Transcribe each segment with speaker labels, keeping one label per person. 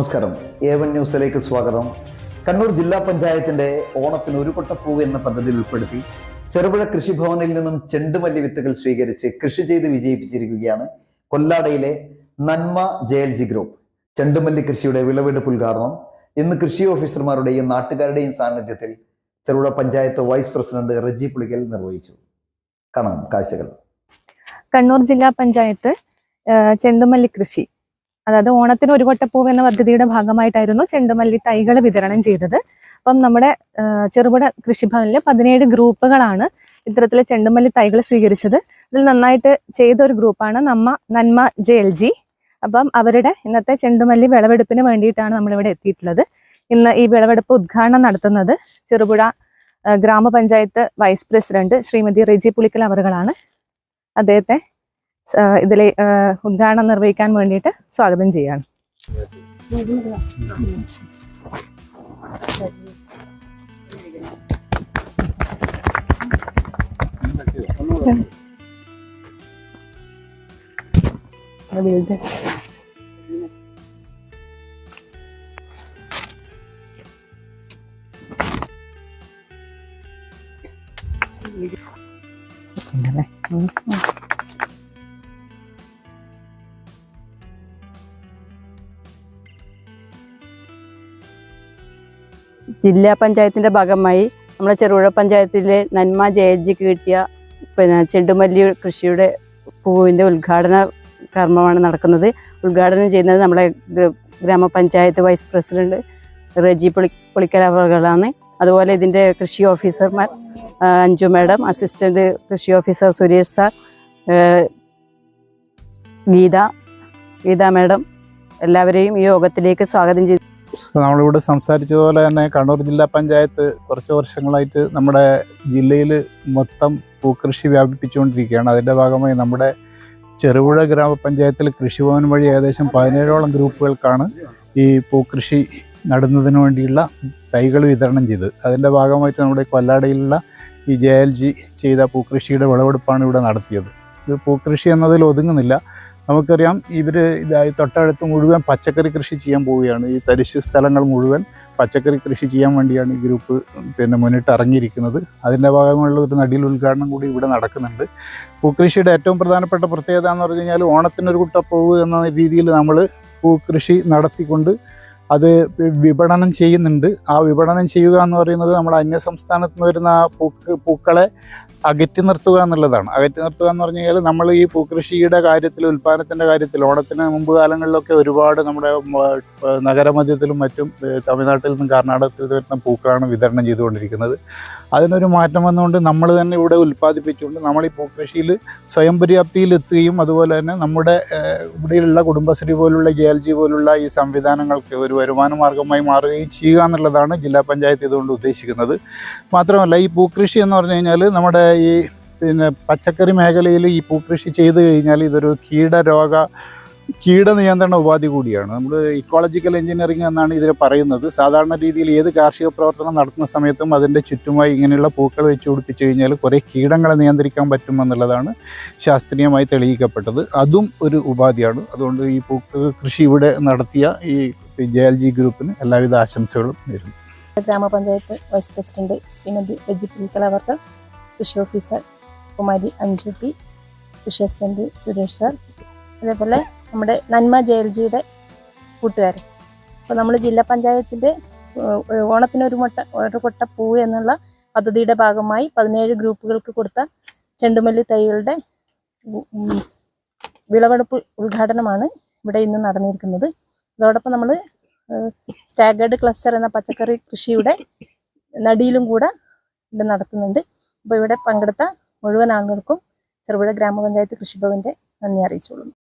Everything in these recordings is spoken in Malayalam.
Speaker 1: നമസ്കാരം. ഏവൻ ന്യൂസിലേക്ക് സ്വാഗതം. കണ്ണൂർ ജില്ലാ പഞ്ചായത്തിന്റെ ഓണത്തിന് ഒരു കൊട്ടപ്പൂവ് എന്ന പദ്ധതിയിൽ ഉൾപ്പെടുത്തി ചെറുപുഴ കൃഷിഭവനിൽ നിന്നും ചെണ്ടുമല്ലി വിത്തുകൾ സ്വീകരിച്ച് കൃഷി ചെയ്ത് വിജയിപ്പിച്ചിരിക്കുകയാണ് കൊല്ലാടയിലെ നന്മ ജെ എൽ ജി ഗ്രൂപ്പ്. ചെണ്ടുമല്ലി കൃഷിയുടെ വിളവെടുപ്പ് ഉദ്ഘാടനം ഇന്ന് കൃഷി ഓഫീസർമാരുടെയും നാട്ടുകാരുടെയും സാന്നിധ്യത്തിൽ ചെറുപുഴ പഞ്ചായത്ത് വൈസ് പ്രസിഡന്റ് റജി പുളിക്കൽ നിർവഹിച്ചു. കാണാം കാഴ്ചകൾ.
Speaker 2: കണ്ണൂർ ജില്ലാ പഞ്ചായത്ത് ചെണ്ടുമല്ലി കൃഷി അതായത് ഓണത്തിന് ഒരു കൊട്ടപ്പൂവ് എന്ന പദ്ധതിയുടെ ഭാഗമായിട്ടായിരുന്നു ചെണ്ടുമല്ലി തൈകൾ വിതരണം ചെയ്തത്. അപ്പം നമ്മുടെ ചെറുപുഴ കൃഷിഭവനിൽ പതിനേഴ് ഗ്രൂപ്പുകളാണ് ഇത്തരത്തിലെ ചെണ്ടുമല്ലി തൈകൾ സ്വീകരിച്ചത്. ഇതിൽ നന്നായിട്ട് ചെയ്ത ഒരു ഗ്രൂപ്പാണ് നമ്മ നന്മ ജെ എൽ ജി. അപ്പം അവരുടെ ഇന്നത്തെ ചെണ്ടുമല്ലി വിളവെടുപ്പിന് വേണ്ടിയിട്ടാണ് നമ്മളിവിടെ എത്തിയിട്ടുള്ളത്. ഇന്ന് ഈ വിളവെടുപ്പ് ഉദ്ഘാടനം നടത്തുന്നത് ചെറുപുഴ ഗ്രാമപഞ്ചായത്ത് വൈസ് പ്രസിഡന്റ് ശ്രീമതി റെജി പുളിക്കൽ അവറുകളാണ്. അദ്ദേഹത്തെ ഇതിലെ ഉദ്ഘാടനം നിർവഹിക്കാൻ വേണ്ടിയിട്ട് സ്വാഗതം ചെയ്യാണ്.
Speaker 3: ജില്ലാ പഞ്ചായത്തിന്റെ ഭാഗമായി നമ്മുടെ ചെറുപുഴ പഞ്ചായത്തിലെ നന്മ ജയജിക്ക് കിട്ടിയ പിന്നെ ചെണ്ടുമല്ലി കൃഷിയുടെ പൂവിന്റെ ഉദ്ഘാടന കർമ്മമാണ് നടക്കുന്നത്. ഉദ്ഘാടനം ചെയ്യുന്നത് നമ്മുടെ ഗ്രാമപഞ്ചായത്ത് വൈസ് പ്രസിഡന്റ് റെജി പൊളി പൊളിക്കലവറുകളാണ് അതുപോലെ ഇതിന്റെ കൃഷി ഓഫീസർമാർ അഞ്ജു മാഡം അസിസ്റ്റന്റ് കൃഷി officer Suresh sir Geetha Geetha madam എല്ലാവരെയും ഈ യോഗത്തിലേക്ക് സ്വാഗതം ചെയ്തു.
Speaker 4: ഇപ്പോൾ നമ്മളിവിടെ സംസാരിച്ചതുപോലെ തന്നെ കണ്ണൂർ ജില്ലാ പഞ്ചായത്ത് കുറച്ച് വർഷങ്ങളായിട്ട് നമ്മുടെ ജില്ലയിൽ മൊത്തം പൂക്കൃഷി വ്യാപിപ്പിച്ചുകൊണ്ടിരിക്കുകയാണ്. അതിന്റെ ഭാഗമായി നമ്മുടെ ചെറുപുഴ ഗ്രാമപഞ്ചായത്തിൽ കൃഷിഭവൻ വഴി ഏകദേശം പതിനേഴോളം ഗ്രൂപ്പുകൾക്കാണ് ഈ പൂക്കൃഷി നടുന്നതിന് വേണ്ടിയുള്ള തൈകൾ വിതരണം ചെയ്ത് അതിന്റെ ഭാഗമായിട്ട് നമ്മുടെ കൊല്ലാടയിലുള്ള ഈ ജെ എൽ ജി ചെയ്ത പൂക്കൃഷിയുടെ വിളവെടുപ്പാണ് ഇവിടെ നടത്തിയത്. ഇത് പൂക്കൃഷി എന്നതിൽ ഒതുങ്ങുന്നില്ല. നമുക്കറിയാം ഇവർ ഇതായി തൊട്ടടുത്ത് മുഴുവൻ പച്ചക്കറി കൃഷി ചെയ്യാൻ പോവുകയാണ്. ഈ തരിശ് സ്ഥലങ്ങൾ മുഴുവൻ പച്ചക്കറി കൃഷി ചെയ്യാൻ വേണ്ടിയാണ് ഈ ഗ്രൂപ്പ് പിന്നെ മുന്നിട്ട് ഇറങ്ങിയിരിക്കുന്നത്. അതിന്റെ ഭാഗമായുള്ള ഒരു നടിയിൽ ഉദ്ഘാടനം കൂടി ഇവിടെ നടക്കുന്നുണ്ട്. പൂക്കൃഷിയുടെ ഏറ്റവും പ്രധാനപ്പെട്ട പ്രത്യേകത എന്ന് പറഞ്ഞു കഴിഞ്ഞാൽ ഓണത്തിനൊരു കുട്ടപ്പോവ് എന്ന രീതിയിൽ നമ്മൾ പൂക്കൃഷി നടത്തിക്കൊണ്ട് അത് വിപണനം ചെയ്യുന്നുണ്ട്. ആ വിപണനം ചെയ്യുക എന്ന് പറയുന്നത് നമ്മൾ അന്യ സംസ്ഥാനത്ത് നിന്ന് വരുന്ന ആ പൂക്ക് പൂക്കളെ അകറ്റി നിർത്തുക എന്നുള്ളതാണ്. അകറ്റി നിർത്തുക എന്ന് പറഞ്ഞു കഴിഞ്ഞാൽ നമ്മൾ ഈ പൂക്കൃഷിയുടെ കാര്യത്തിൽ ഉൽപ്പാദനത്തിന്റെ കാര്യത്തിൽ ഓണത്തിന് മുമ്പ് കാലങ്ങളിലൊക്കെ ഒരുപാട് നമ്മുടെ നഗരമധ്യത്തിലും മറ്റും തമിഴ്നാട്ടിൽ നിന്നും കർണാടകത്തിൽ നിന്നും വരുന്ന പൂക്കളാണ് വിതരണം ചെയ്തുകൊണ്ടിരിക്കുന്നത്. അതിനൊരു മാറ്റം വന്നുകൊണ്ട് നമ്മൾ തന്നെ ഇവിടെ ഉൽപ്പാദിപ്പിച്ചുകൊണ്ട് നമ്മൾ ഈ പൂക്കൃഷിയിൽ സ്വയം പര്യാപ്തിയിൽ എത്തുകയും അതുപോലെ തന്നെ നമ്മുടെ ഇവിടെയുള്ള കുടുംബശ്രീ പോലുള്ള ജെ ജി പോലുള്ള ഈ സംവിധാനങ്ങൾക്ക് ഒരു വരുമാന മാർഗമായി മാറുകയും ചെയ്യുക എന്നുള്ളതാണ് ജില്ലാ പഞ്ചായത്ത് ഇതുകൊണ്ട് ഉദ്ദേശിക്കുന്നത്. മാത്രമല്ല ഈ പൂക്കൃഷി എന്ന് പറഞ്ഞു കഴിഞ്ഞാൽ നമ്മുടെ ഈ പിന്നെ പച്ചക്കറി മേഖലയിൽ ഈ പൂക്കൃഷി ചെയ്തു കഴിഞ്ഞാൽ ഇതൊരു കീടരോഗ കീടനിയന്ത്രണ ഉപാധി കൂടിയാണ്. നമ്മൾ ഇക്കോളജിക്കൽ എഞ്ചിനീയറിംഗ് എന്നാണ് ഇതിനെ പറയുന്നത്. സാധാരണ രീതിയിൽ ഏത് കാർഷിക പ്രവർത്തനം നടത്തുന്ന സമയത്തും അതിന്റെ ചുറ്റുമായി ഇങ്ങനെയുള്ള പൂക്കൾ വെച്ച് പിടിപ്പിച്ചു കഴിഞ്ഞാൽ കുറേ കീടങ്ങളെ നിയന്ത്രിക്കാൻ പറ്റുമെന്നുള്ളതാണ് ശാസ്ത്രീയമായി തെളിയിക്കപ്പെട്ടത്. അതും ഒരു ഉപാധിയാണ്. അതുകൊണ്ട് ഈ പൂക്കൾ കൃഷി ഇവിടെ നടത്തിയ ഈ ജെ എൽ ജി ഗ്രൂപ്പിന് എല്ലാവിധ ആശംസകളും നേരുന്നു.
Speaker 5: ഗ്രാമപഞ്ചായത്ത് വൈസ് പ്രസിഡന്റ് ശ്രീമതി രജി പുലിക്കൽ അവർക്ക് കൃഷി ഓഫീസർ കുമാരി അഞ്ജു പി കൃഷി അസിസ്റ്റന്റ് സുരേഷ് സാർ അതേപോലെ നമ്മുടെ നന്മ ജെ എൽ ജിയുടെ കൂട്ടുകാർ അപ്പോൾ നമ്മൾ ജില്ലാ പഞ്ചായത്തിന്റെ ഓണത്തിനൊരു മുട്ട ഒരു കൊട്ട പൂ എന്നുള്ള പദ്ധതിയുടെ ഭാഗമായി പതിനേഴ് ഗ്രൂപ്പുകൾക്ക് കൊടുത്ത ചെണ്ടുമല്ലി തൈകളുടെ വിളവെടുപ്പ് ഉദ്ഘാടനമാണ് ഇവിടെ ഇന്ന് നടന്നിരിക്കുന്നത്. അതോടൊപ്പം നമ്മൾ സ്റ്റാഗേർഡ് ക്ലസ്റ്റർ എന്ന പച്ചക്കറി കൃഷിയുടെ നടിയിലും കൂടെ ഇവിടെ നടത്തുന്നുണ്ട്. അപ്പോൾ ഇവിടെ പങ്കെടുത്ത മുഴുവൻ ആളുകൾക്കും ചെറുപുഴ ഗ്രാമപഞ്ചായത്ത് കൃഷിഭവന്റെ നന്ദി അറിയിച്ചോളുന്നു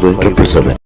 Speaker 6: triple seven